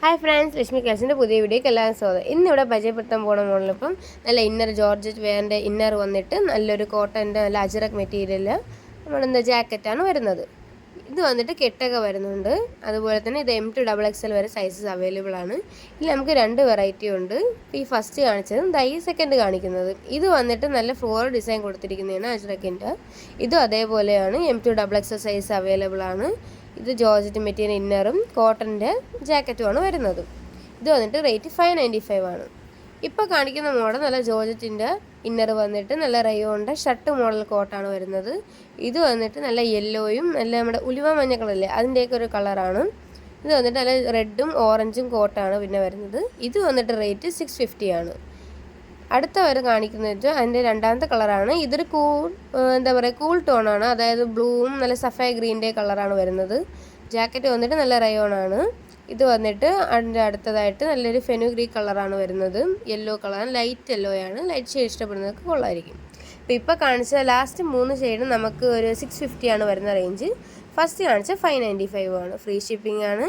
Hi friends Lakshmi ക്ലാസിന്റെ പുതിയ വീഡിയോക്ക് എല്ലാവരും സ്വാഗതം. ഇന്നിവിടെ പരിചയപ്പെടുത്താൻ പോകുന്ന മോഡൽ ഇപ്പം നല്ല ഇന്നർ ജോർജറ്റ് വേറിന്റെ ഇന്നർ വന്നിട്ട് നല്ലൊരു കോട്ടന്റെ നല്ല അജറക് മെറ്റീരിയൽ നമ്മളെന്താ ജാക്കറ്റാണ് വരുന്നത്. ഇത് വന്നിട്ട് കെട്ടൊക്കെ വരുന്നുണ്ട്. അതുപോലെ തന്നെ ഇത് M to double X L വരെ സൈസസ് അവൈലബിൾ ആണ്. ഇതിൽ നമുക്ക് രണ്ട് വെറൈറ്റി ഉണ്ട്. ഈ ഫസ്റ്റ് കാണിച്ചതും ദൈ സെക്കൻഡ് കാണിക്കുന്നത്. ഇത് വന്നിട്ട് നല്ല ഫ്ലോർ ഡിസൈൻ കൊടുത്തിരിക്കുന്നതാണ് അജ്രക്കിന്റെ ഇതും അതേപോലെയാണ് M to double X size available ആണ്. ഇത് ജോർജറ്റ് മെറ്റീരിയൽ ഇന്നറും കോട്ടന്റെ ജാക്കറ്റുമാണ് വരുന്നത്. ഇത് വന്നിട്ട് റേറ്റ് ഫൈവ് നയന്റി ഫൈവ് ആണ്. ഇപ്പോൾ കാണിക്കുന്ന മോഡൽ നല്ല ജോർജറ്റിന്റെ ഇന്നർ വന്നിട്ട് നല്ല റയോണിന്റെ ഷർട്ട് മോഡൽ കോട്ടാണ് വരുന്നത്. ഇത് വന്നിട്ട് നല്ല യെല്ലോയും നല്ല നമ്മുടെ ഉലുവ മഞ്ഞ കളറില്ലേ അതിന്റെയൊക്കെ ഒരു കളറാണ് ഇത് വന്നിട്ട് നല്ല റെഡും ഓറഞ്ചും കോട്ടാണ് പിന്നെ വരുന്നത്. ഇത് വന്നിട്ട് റേറ്റ് സിക്സ് ഫിഫ്റ്റി ആണ്. അടുത്ത വരെ കാണിക്കുന്നത് അതിന്റെ രണ്ടാമത്തെ കളറാണ്. ഇതൊരു കൂൾ എന്താ പറയുക കൂൾ ടോണാണ്. അതായത് ബ്ലൂവും നല്ല സഫായ ഗ്രീന്റെ കളറാണ് വരുന്നത്. ജാക്കറ്റ് വന്നിട്ട് നല്ല റയോണാണ്. ഇത് വന്നിട്ട് അതിന്റെ അടുത്തതായിട്ട് നല്ലൊരു ഫെനുഗ്രീ കളറാണ് വരുന്നത്. യെല്ലോ കളർ ലൈറ്റ് യെല്ലോ ആണ് ലൈറ്റ് ഷെയ്ഡ് ഇഷ്ടപ്പെടുന്നവർക്ക് കൊള്ളായിരിക്കും. അപ്പോൾ ഇപ്പോൾ കാണിച്ച ലാസ്റ്റ് മൂന്ന് ഷെയ്ഡ് നമുക്ക് ഒരു സിക്സ് ഫിഫ്റ്റി ആണ് വരുന്ന റേഞ്ച് ഫസ്റ്റ് കാണിച്ച ഫൈവ് നയന്റി ഫൈവ് ആണ്. ഫ്രീ ഷിപ്പിംഗ് ആണ്.